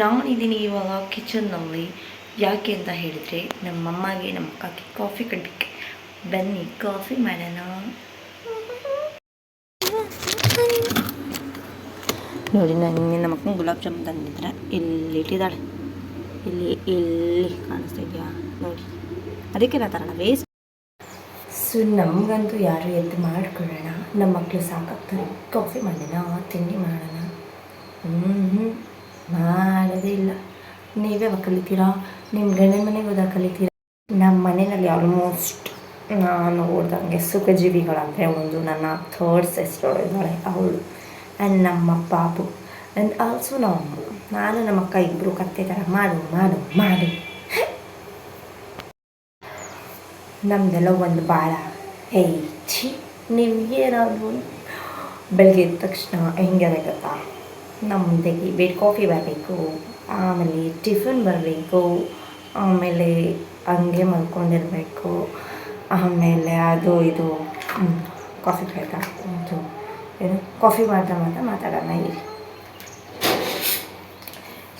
ನಾನಿದ್ದೀನಿ ಇವಾಗ ಕಿಚನ್ನಲ್ಲಿ. ಯಾಕೆ ಅಂತ ಹೇಳಿದರೆ ನಮ್ಮಮ್ಮಗೆ ನಮ್ಮ ಅಕ್ಕಕ್ಕೆ ಕಾಫಿ ಕಟ್ಟಕ್ಕೆ ಬನ್ನಿ ಕಾಫಿ ಮಾಡೋಣ. ನೋಡಿ ನಾನು ನಮ್ಮ ಅಕ್ಕನ ಗುಲಾಬ್ ಜಾಮೂನ್ ತಂದಿದ್ರೆ ಇಲ್ಲಿ ಇಟ್ಟಿದ್ದಾಳೆ? ಇಲ್ಲಿ ಇಲ್ಲಿ ಕಾಣಿಸ್ತಾ ಇದೆಯಾ? ನೋಡಿ ಅದಕ್ಕೆ ನಾ ತರೋಣ ವೇಸ್ಟ್ ಸೊ ನಮಗಂತೂ ಯಾರು ಎದ್ದು ಮಾಡ್ಕೊಳ್ಳೋಣ. ನಮ್ಮ ಮಕ್ಕಳು ಸಾಕಾಗ್ತಾರೆ. ಕಾಫಿ ಮಾಡೋಣ ತಿಂಡಿ ಮಾಡೋಣ. ಹ್ಞೂ ಮಾಡೋದೇ ಇಲ್ಲ. ನೀವೇ ಕಲಿತೀರಾ ನಿಮ್ಮ ಗಂಡನ ಮನೆಗೆ ಹೋದಾಗ ಕಲಿತೀರಾ? ನಮ್ಮ ಮನೆಯಲ್ಲಿ ಆಲ್ಮೋಸ್ಟ್ ನಾನು ಓಡ್ದಂಗೆ ಸುಖಜೀವಿಗಳಂದರೆ ಒಂದು ನನ್ನ ಥರ್ಡ್ ಸಿಸ್ಟರ್ ಇದ್ದಾಳೆ, ಅವಳು ಆ್ಯಂಡ್ ನಮ್ಮ ಪಾಪು ಆ್ಯಂಡ್ ಆಲ್ಸೋ ನಮ್ಮ ನಾನು ನಮ್ಮ ಅಕ್ಕ ಇಬ್ಬರು ಕತ್ತೆ ಥರ ಮಾಡು ಮಾಡು ಮಾಡು. ನಮ್ಮದೆಲ್ಲ ಒಂದು ಭಾಳ ಹೇ ಛೀ ನಿಮಗೇನಾದ್ರು ಬೆಳಗ್ಗೆ ಎದ್ದ ತಕ್ಷಣ ಹೆಂಗೆ ಗೊತ್ತಾ? ನಮ್ಮದಕ್ಕೆ ಬೆಡ್ ಕಾಫಿ ಬರಬೇಕು, ಆಮೇಲೆ ಟಿಫಿನ್ ಬರಬೇಕು, ಆಮೇಲೆ ಹಂಗೆ ಮಲ್ಕೊಂಡಿರಬೇಕು, ಆಮೇಲೆ ಅದು ಇದು ಕಾಫಿ ಬೇಕಾ ಇದು ಏನು? ಕಾಫಿ ಮಾಡ್ತಾ ಮಾತ್ರ ಮಾತಾಡೋಣ ಇಲ್ಲಿ.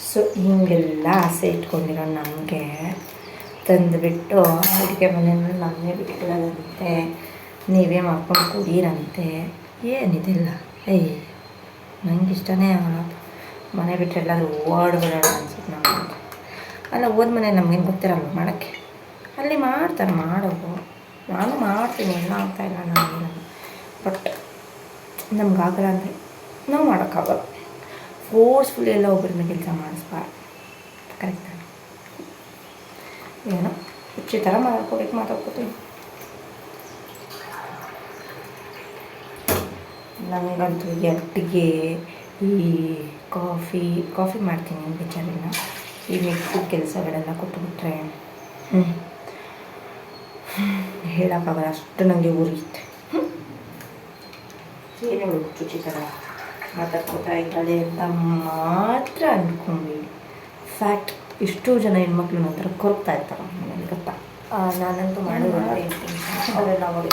ಸೊ ಹೀಗೆಲ್ಲ ಆಸೆ ಇಟ್ಕೊಂಡಿರೋ ನಮಗೆ, ತಂದುಬಿಟ್ಟು ಅಡುಗೆ ಮನೆಯನ್ನು ನಮ್ಮೇ ಬಿಟ್ಟಿರೋದಂತೆ ನೀವೇ ಮಾಡ್ಕೊಂಡು ಕುಡೀರಂತೆ. ಏನಿದಿಲ್ಲ ಏಯ್ ನಂಗೆ ಇಷ್ಟನೇ ಮನೆ ಬಿಟ್ಟರೆ ಎಲ್ಲಾದರೂ ಓಡ್ಬಿಡೋಣ ಅನ್ಸುತ್ತೆ ನಮ್ಮ ಅಲ್ಲ, ಹೋದ ಮನೆ ನಮಗೇನು ಗೊತ್ತಿರಲ್ಲ ಮಾಡೋಕ್ಕೆ. ಅಲ್ಲಿ ಮಾಡ್ತಾರೆ, ಮಾಡೋದು. ನಾನು ಮಾಡ್ತೀನಿ, ಎಲ್ಲ ಆಗ್ತಾಯಿಲ್ಲ ನಾನು ಬಟ್ ನಮಗಾಗಲ್ಲ ಅಂದರೆ ನಾವು ಮಾಡೋಕ್ಕಾಗಲ್ಲ. ಫೋರ್ಸ್ಫುಲ್ ಎಲ್ಲ ಒಬ್ಬರನ್ನ ಕೆಲಸ ಮಾಡಿಸ್ಬಾರ್ದು. ಕರೆಕ್ಟ್ ಏನೋ ಹುಚ್ಚಿ ಥರ ಮಾತಾಡ್ಕೋಬೇಕು ಮಾತಾಡ್ಕೋತೀನಿ. ನನಗಂತೂ ಎಟ್ಟಿಗೆ ಈ ಕಾಫಿ ಕಾಫಿ ಮಾಡ್ತೀನಿ ಬೇಚಾರಿನ ಈ ಮಿಕ್ಸಿ ಕೆಲಸಗಳೆಲ್ಲ ಕೊಟ್ಟುಬಿಟ್ರೆ ಹ್ಞೂ ಹೇಳೋಕ್ಕಾಗಲ್ಲ ಅಷ್ಟು ನನಗೆ ಉರಿಯುತ್ತೆ ಏನೇ ಚುಚ್ಚಿ ಥರ ಮಾತಾಡ್ಕೋತಾ ಇದ್ದಾಳೆ ಅಂತ ಮಾತ್ರ ಅಂದ್ಕೊಂಡು ಫ್ಯಾಕ್ಟ್ ಇಷ್ಟು ಜನ ಹೆಣ್ಮಕ್ಳು ನಂತರ ಕೊರಗ್ತಾ ಇರ್ತಾರೆ ನನಗೆ ಗೊತ್ತಾ. ನಾನಂತೂ ಮಾಡೋದು ಅವರೆಲ್ಲ ಅವಾಗ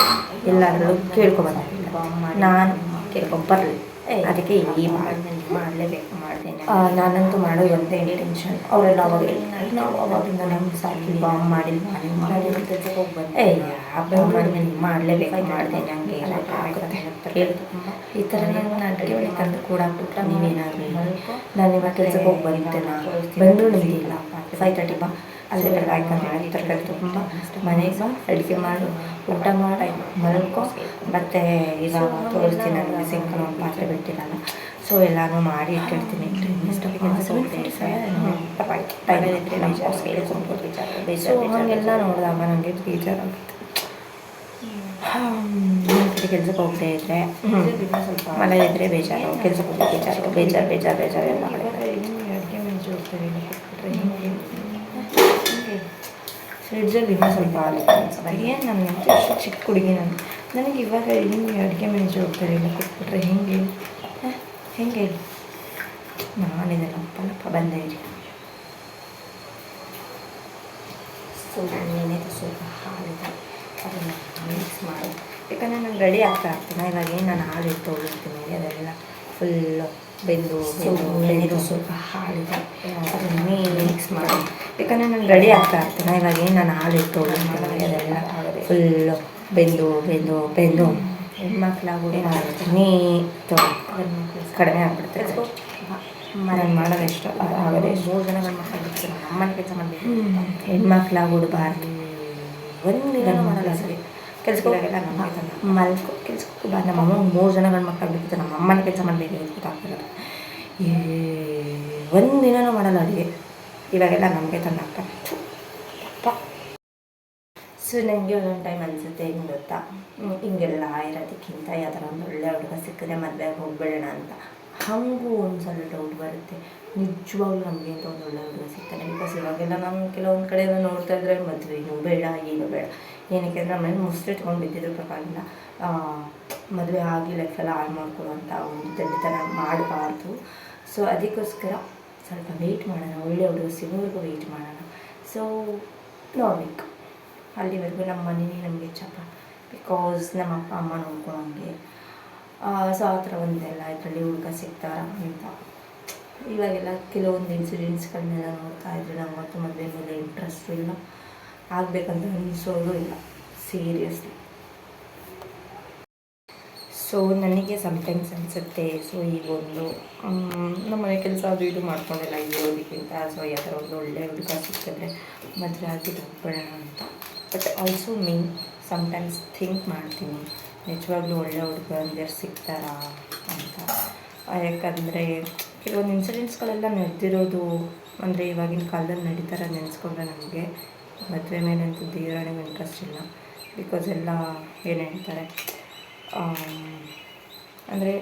ಎಲ್ಲಾದ್ರೂ ಕೇಳ್ಕೊಬಂದಿಲ್ಲ ನಾನು ಕೇಳ್ಕೊಂಬರಲಿ. ಅದಕ್ಕೆ ಈ ಮಾಡಿ ಮಾಡಲೇಬೇಕು ಮಾಡ್ತೇನೆ ನಾನಂತೂ ಮಾಡೋದು ಒಂದೇ ಟೆನ್ಷನ್. ಅವರೆಲ್ಲ ಅವಾಗ ನಾವು ಅವಾಗಿಂದ ನಮ್ಗೆ ಸಾಕಿ ಬಾಂಬ್ ಮಾಡಿ ಮಾಡಿ ಮಾಡಿ ಏ ಬಾಂಬ್ ಮಾಡಿದ್ಮೇಲೆ ಮಾಡಲೇಬೇಕು ಮಾಡ್ತೇನೆ ಹಂಗೆ ಈ ಥರ ನೀವು ನಾನು ಅಡುಗೆ ಮನೆ ತಂದು ಕೂಡ ಬಿಟ್ರೆ ನೀವೇನಾದರೂ ನಾನು ಇವಾಗ ಕೆಲಸಕ್ಕೆ ಹೋಗಿ ನಾನು. ಬಂದರೂ ನಿಮಗಿಲ್ಲ ಫೈವ್ ತರ್ಟಿ ಬಾ. ಅಲ್ಲೇ ಕರ್ಕೊಂಡು ತರಕಾರಿ ತುಂಬ ಮನೆಗೆ ಬಾ ಅಡುಗೆ ಮಾಡು ಊಟ ಮಾಡಿ ಮಲ್ಕೊ. ಮತ್ತು ಇವಾಗ ತೋರಿಸ್ತೀನಿ ನನಗೆ ಸಿಂಕ್ ಪಾತ್ರೆ ಬಿಟ್ಟಿರಲ್ಲ ಸೊ ಎಲ್ಲಾನು ಮಾಡಿ ಇಟ್ಟಿರ್ತೀನಿ. ಸೊ ಹಾಗೆಲ್ಲ ನೋಡಿದಾಗ ನನಗೆ ಬೇಜಾರಾಗುತ್ತೆ ಕೆಲಸಕ್ಕೆ ಹೋಗದೆ ಇದ್ದರೆ ಮನೇಲಿ ಇದ್ದರೆ ಬೇಜಾರು ಕೆಲಸಕ್ಕೆ ಹೋಗಿ ಬೇಜಾರು ಬೇಜಾರು ಬೇಜಾರು ಬೇಜಾರು ಎಲ್ಲ ಫ್ರಿಡ್ಜಲ್ಲಿ ಇನ್ನೂ ಸ್ವಲ್ಪ ಹಾಲು ಅನ್ಸುತ್ತೆ ಏನು ನನ್ನ ಎಷ್ಟು ಚಿಕ್ಕ ಹುಡುಗಿ ನಾನು. ನನಗೆ ಇವಾಗ ಹಿಂಗೆ ಅಡುಗೆ ಮನೆ ಜವಾಬ್ದಾರಿ ಎಲ್ಲ ಕೊಟ್ಬಿಟ್ರೆ ಹೆಂಗೆ? ಹೆಂಗೆ ಹೇಳಿ? ನಾನಿದೆಲ್ಲಪ್ಪ ಲಪ್ಪ ಬಂದೇ ಇರಿ. ಏನಿದೆ ಸ್ವಲ್ಪ ಹಾಲಿದೆ ಅದನ್ನು ಮಿಕ್ಸ್ ಮಾಡಿ. ಯಾಕಂದರೆ ನಾನು ರೆಡಿ ಆಗ್ತಾ ಇರ್ತೀನಿ ಇವಾಗ ಏನು ನಾನು ಹಾಲು ಇಟ್ಟು ಹೋಗಿರ್ತೀನಿ ಅದೆಲ್ಲ ಫುಲ್ಲು ಬೆಂದು ಬೆಂದು ಸ್ವಲ್ಪ ಹಾಲಿದೆ. ಅದನ್ನು ಮಿಕ್ಸ್ ಮಾಡಿ. ಯಾಕಂದರೆ ನಾನು ರೆಡಿ ಆಗ್ತಾ ಇರ್ತೀನಿ ಇವಾಗ ಏನು ನಾನು ಹಾಲು ಇಟ್ಟು ಅದೆಲ್ಲ ಫುಲ್ಲು ಬೆಂದು ಬೆಂದು ಬೆಂದು. ಹೆಣ್ಮಕ್ಳಾಗೂ ಮಾಡ್ತೀನಿ ಕಡಿಮೆ ಆಗ್ಬಿಡುತ್ತೆ ನಾನು ಮಾಡೋದು ಎಷ್ಟು ಆಗದೆ ಮೂರು ಜನ ಗಂಡು ಮಕ್ಕಳು ಅಮ್ಮನಿಗೆ ಅಮ್ಮನ ಕೆಲಸ ಮಾಡಬೇಕು ಹೆಣ್ಮಕ್ಳಾಗ್ಬಿಡ್ಬಾರ್ದು ಮಾಡೋಲ್ಲ ಮಾಡಲ್ಲ ಸರಿ. ಕೆಲ್ಸಕ್ಕೋಗೆಲ್ಲ ನಮ್ಮ ಮಲ್ಕೊ ಕೆಲ್ಸಕ್ಕೆ ಬಾ ನಮ್ಮ ಅಮ್ಮ ಮೂರು ಜನ ಗಂಡು ಮಕ್ಕಳು ಬೇಕಿತ್ತು ನಮ್ಮ ಅಮ್ಮನ ಕೆಲಸ ಮಾಡಬೇಕು ಗೊತ್ತಾಗ್ತಿರೋದು ಏ ಒಂದಿನೂ ಮಾಡಲ್ಲ ಅಡುಗೆ. ಇವಾಗೆಲ್ಲ ನಮಗೆ ತಂದು ಹಾಕ್ತಾರೆ ಸೊ ನನಗೆ ಒಂದೊಂದು ಟೈಮ್ ಅನಿಸುತ್ತೆ ಏನು ಗೊತ್ತಾ? ಹಿಂಗೆಲ್ಲ ಇರೋದಕ್ಕಿಂತ ಯಾವ್ದಾರ ಒಂದು ಒಳ್ಳೆ ಹುಡುಗ ಸಿಕ್ಕಿದ್ರೆ ಮದುವೆಗೆ ಹೋಗ್ಬೇಡೋಣ ಅಂತ. ಹಾಗೂ ಒಂದು ಸ್ವಲ್ಪ ಡೌಟ್ ಬರುತ್ತೆ. ನಿಜವಾಗ್ಲೂ ನಮಗೆ ಅಂತ ಒಂದು ಒಳ್ಳೆ ಹುಡುಗ ಸಿಗ್ತಾನೆ ಬಿಕಾಸ್ ಇವಾಗೆಲ್ಲ ನಮ್ಮ ಕೆಲವೊಂದು ಕಡೆ ನೋಡ್ತಾ ಇದ್ರೆ ಮದುವೆನೂ ಬೇಡ, ಏನು ಬೇಡ. ಏನಕ್ಕೆ ಅಂದರೆ ಮನೇಲಿ ಮುಸ್ರೆ ತೊಗೊಂಡು ಬಿದ್ದಿದ್ರು ಪರವಾಗಿಲ್ಲ. ಮದುವೆ ಆಗಿ ಲೈಫೆಲ್ಲ ಹಾಳು ಮಾಡ್ಕೊಳ್ಳುವಂಥ ಒಂದು ದಡ್ಡತನ ಮಾಡಬಾರ್ದು. ಸೊ ಅದಕ್ಕೋಸ್ಕರ ಸ್ವಲ್ಪ ವೆಯ್ಟ್ ಮಾಡೋಣ. ಒಳ್ಳೆಯವರು ಸಿಗೋವರೆಗೂ ವೆಯ್ಟ್ ಮಾಡೋಣ. ಸೊ ನೋಡಬೇಕು. ಅಲ್ಲಿವರೆಗೂ ನಮ್ಮ ಮನೇಲಿ ನಮಗೆ ಚಪ್ಪ ಬಿಕಾಸ್ ನಮ್ಮ ಅಪ್ಪ, ಅಮ್ಮ ನೋಡ್ಕೊಳಂಗೆ. ಸೊ ಆ ಥರ ಒಂದೆಲ್ಲ ಇದರಲ್ಲಿ ಹುಡುಗ ಸಿಗ್ತಾರ ಅಂತ. ಇವಾಗೆಲ್ಲ ಕೆಲವೊಂದು ಇನ್ಸಿಡೆಂಟ್ಸ್ಗಳನ್ನೆಲ್ಲ ನೋಡ್ತಾ ಇದ್ರೆ ನಂಗಂತೂ ಮದುವೆ ಮೇಲೆ ಇಂಟ್ರೆಸ್ಟು ಇಲ್ಲ. ಆಗಬೇಕಂತ ಅನಿಸೋದು ಇಲ್ಲ. ಸೀರಿಯಸ್ಲಿ ಸೊ ನನಗೆ ಸಮ್ಟೈಮ್ಸ್ ಅನಿಸುತ್ತೆ ಸೊ ಈಗ ಒಂದು ನಮ್ಮ ಮನೆ ಕೆಲಸ ಅದು ಇದು ಮಾಡ್ಕೊಂಡೆಲ್ಲ ಇರೋದಕ್ಕಿಂತ ಸೊ ಯಾವ್ದಾರ ಒಂದು ಒಳ್ಳೆ ಹುಡುಗ ಸಿಕ್ಕಿದ್ರೆ ಮದುವೆ ಆಗಿ ಹೋಗ್ಬೇಡ ಅಂತ. But also me sometimes think ಮಾಡ್ತೀನಿ, ನಿಜವಾಗ್ಲೂ ಒಳ್ಳೆ ಹುಡುಗ ಅಂದರೆ ಸಿಗ್ತಾರಾ ಅಂತ. ಯಾಕಂದರೆ, ಕೆಲವೊಂದು ಇನ್ಸಿಡೆಂಟ್ಸ್ಗಳೆಲ್ಲ ನಡೆದಿರೋದು, ಅಂದರೆ ಇವಾಗಿನ ಕಾಲದಲ್ಲಿ ನಡೀತಾರೆ ನೆನೆಸ್ಕೊಂಡ್ರೆ ನನಗೆ ಮದುವೆ ಮೇಲಂತೂ ದೇವರಾಣಿಗೆ ಇಂಟ್ರೆಸ್ಟ್ ಇಲ್ಲ. ಬಿಕಾಸ್ ಎಲ್ಲ ಏನು ಹೇಳ್ತಾರೆ ಅಂದರೆ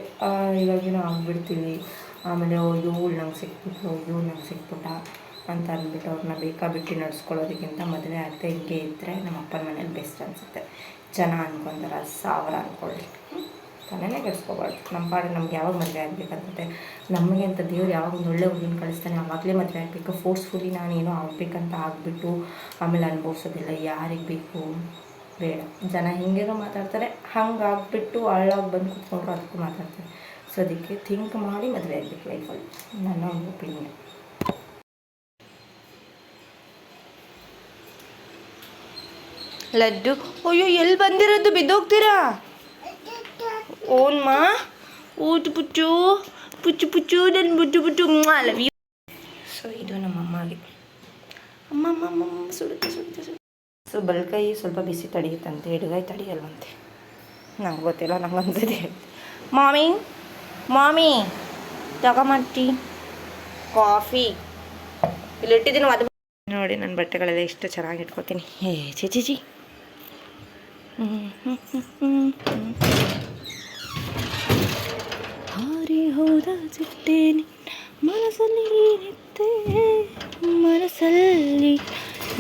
ಇವಾಗಿನ ಆಗ್ಬಿಡ್ತೀವಿ. ಆಮೇಲೆ ಇವಳು ನಂಗೆ ಸಿಕ್ಬಿಟ್ಲು, ಇವ್ಳು ನಂಗೆ ಸಿಕ್ಬಿಟ್ಟ ಅಂತ ಅಂದ್ಬಿಟ್ಟು ಅವ್ರನ್ನ ಬೇಕಾಬಿಟ್ಟು ನಡ್ಸ್ಕೊಳ್ಳೋದಕ್ಕಿಂತ ಮದುವೆ ಆಗದೆ ಹಿಂಗೆ ಇದ್ದರೆ ನಮ್ಮ ಅಪ್ಪನ ಮನೇಲಿ ಬೆಸ್ಟ್ ಅನಿಸುತ್ತೆ. ಜನ ಅನ್ಕೊಂತಾರೆ ಸಾವಿರ ಅಂದ್ಕೊಳ್ಳಿ ತಲೆನೇ ಕೆಡಿಸ್ಕೋಬಾರ್ದು. ನಮ್ಮ ಪಾಡಿಗೆ ನಮ್ಗೆ ಯಾವಾಗ ಮದುವೆ ಆಗಬೇಕಾಗುತ್ತೆ ನಮಗೆ ಅಂತ ದೇವ್ರು ಯಾವಾಗ ಒಂದು ಒಳ್ಳೆ ಹುಡುಗಿನ ಕಳಿಸ್ತಾನೆ ಆವಾಗಲೇ ಮದುವೆ ಆಗಬೇಕು. ಫೋರ್ಸ್ಫುಲಿ ನಾನೇನೋ ಆಗಬೇಕಂತ ಆಗಿಬಿಟ್ಟು ಆಮೇಲೆ ಅನುಭವಿಸೋದಿಲ್ಲ. ಯಾರಿಗೆ ಬೇಕು? ಬೇಡ. ಜನ ಹಿಂಗೇನೋ ಮಾತಾಡ್ತಾರೆ, ಹಂಗೆ ಆಗಿಬಿಟ್ಟು ಹಾಳಾಗಿ ಬಂದು ಕುತ್ಕೊಂಡ್ರು ಅದಕ್ಕೂ ಮಾತಾಡ್ತಾರೆ. ಸೊ ಅದಕ್ಕೆ ಥಿಂಕ್ ಮಾಡಿ ಮದುವೆ ಆಗಬೇಕು ಲೈಫಲ್ಲಿ ನನ್ನ ಒಂದು ಒಪಿನಿಯನ್ ಲಡ್ಡು? ಅಯ್ಯೋ ಎಲ್ಲಿ ಬಂದಿರೋದು? ಬಿದ್ದೋಗ್ತೀರಾ? ಓನ್ಮಾ ಊಟು ಪುಚ್ಚು ಪುಚ್ಚು ಪುಚ್ಚು ನನ್ನ ಬುಚ್ಚು ಪುಚ್ಚು ಲವ್ ಯು ಸೊ ಇದು ನಮ್ಮ ಅಮ್ಮಗೆ ಅಮ್ಮ ಅಮ್ಮ ಅಮ್ಮ ಸುಡುತ್ತೆ ಸುಡುತ್ತೆ ಸುಡುತ್ತೆ ಸೊ ಬಲ್ಕೈ ಸ್ವಲ್ಪ ಬಿಸಿ ತಡೆಯುತ್ತಂತೆ ಎಡಗೈ ತಡೆಯಲ್ವಂತೆ ನಂಗೆ ಗೊತ್ತಿಲ್ಲ, ನಂಗೆ ಅನ್ಸದೆ ಮಾಮಿ ಮಾಮಿ ತಗೊಂಬಟ್ಟಿ ಕಾಫಿ ಇಲ್ಲಿ ಇಟ್ಟಿದ್ದೀನಿ, ಅದು ನೋಡಿ, ನನ್ನ ಬಟ್ಟೆಗಳೆಲ್ಲ ಎಷ್ಟು ಚೆನ್ನಾಗಿ ಇಟ್ಕೊತೀನಿ. ಏ ಚಿ ಚಿ ಹ್ಞೂ ಹ್ಞೂ ಹ್ಞೂ ಹ್ಮ್. ಹೋದ ಚಿಟ್ಟೆ ಮನಸ್ಸಲ್ಲಿ ಏನಿತ್ತೆ? ಮನಸ್ಸಲ್ಲಿ.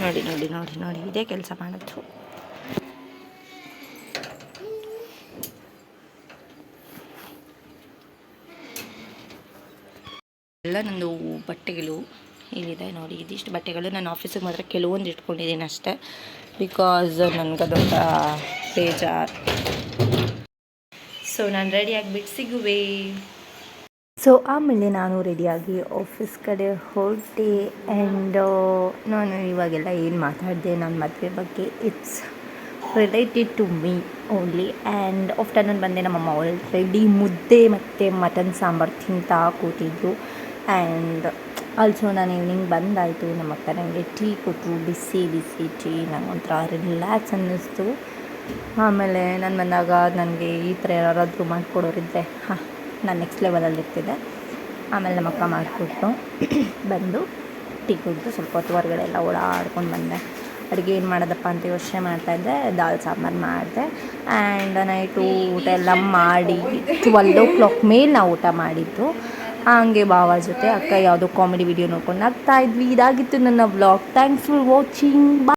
ನೋಡಿ ನೋಡಿ ನೋಡಿ ನೋಡಿ, ಇದೇ ಕೆಲಸ ಮಾಡಿದ್ರು ಎಲ್ಲ ನಂದು ಬಟ್ಟೆಗಳು ಇಲ್ಲಿದೆ ನೋಡಿ, ಇದಿಷ್ಟು ಬಟ್ಟೆಗಳು ನಾನು ಆಫೀಸಿಗೆ ಮಾತ್ರ ಕೆಲವೊಂದು ಇಟ್ಕೊಂಡಿದ್ದೀನಿ ಅಷ್ಟೇ. ಬಿಕಾಸ್ ನನಗದೊಂಥ ಬೇಜಾರು. ಸೊ ನಾನು ರೆಡಿ ಆಗಿಬಿಟ್ಟು ಸಿಗುವೆ. ಸೊ ಆಮೇಲೆ ನಾನು ರೆಡಿಯಾಗಿ ಆಫೀಸ್ ಕಡೆ ಹೊರಟೆ ಆ್ಯಂಡ್ ನಾನು ಇವಾಗೆಲ್ಲ ಏನು ಮಾತಾಡಿದೆ ನನ್ನ ಮದುವೆ ಬಗ್ಗೆ it's related to me only and afternoon ಬಂದೆ ನಮ್ಮಮ್ಮ ಆಲ್ರೆಡಿ ಮುದ್ದೆ ಮತ್ತು ಮಟನ್ ಸಾಂಬಾರು ತಿಂತಾ ಕೂತಿದ್ರು ಆ್ಯಂಡ್ ಆಲ್ಸೋ ನಾನು ಈವ್ನಿಂಗ್ ಬಂದಾಯಿತು, ನಮ್ಮ ಅಕ್ಕ ನನಗೆ ಟೀ ಕೊಟ್ಟರು ಬಿಸಿ ಬಿಸಿ ಟೀ ನನಗೊಂಥರ ರಿಲ್ಯಾಕ್ಸ್ ಅನ್ನಿಸ್ತು. ಆಮೇಲೆ ನಾನು ಬಂದಾಗ ನನಗೆ ಈ ಥರ ಯಾರಾದರೂ ಮಾಡಿಕೊಡೋರಿದ್ದರೆ ಹಾಂ. ನಾನು ನೆಕ್ಸ್ಟ್ ಲೆವೆಲಲ್ಲಿ ಇರ್ತಿದ್ದೆ. ಆಮೇಲೆ ನಮ್ಮಕ್ಕ ಮಾಡಿಕೊಟ್ಟು ಬಂದು ಟೀ ಕುಡಿದು ಸ್ವಲ್ಪ ಹೊತ್ತು ಹೊರಗಡೆ ಎಲ್ಲ ಓಡಾಡ್ಕೊಂಡು ಬಂದೆ. ಅಡುಗೆ ಏನು ಮಾಡೋದಪ್ಪ ಅಂತ ಯೋಚನೆ ಮಾಡ್ತಾಯಿದ್ದೆ ದಾಲ್ ಸಾಂಬಾರು ಮಾಡಿದೆ. ಆ್ಯಂಡ್ ನೈಟು ಊಟ ಎಲ್ಲ ಮಾಡಿ ಟ್ವೆಲ್ ಓ ಕ್ಲಾಕ್ ಮೇಲೆ ನಾವು ಊಟ ಮಾಡಿದ್ದು. ಹಂಗೆ ಭಾವ ಜೊತೆ ಅಕ್ಕ ಯಾವುದೋ ಕಾಮಿಡಿ ವಿಡಿಯೋ ನೋಡ್ಕೊಂಡು ನಗ್ತಾಯಿದ್ವಿ ಇದ್ವಿ. ಇದಾಗಿತ್ತು ನನ್ನ ವ್ಲಾಗ್ ಥ್ಯಾಂಕ್ಸ್ ಫಾರ್ ವಾಚಿಂಗ್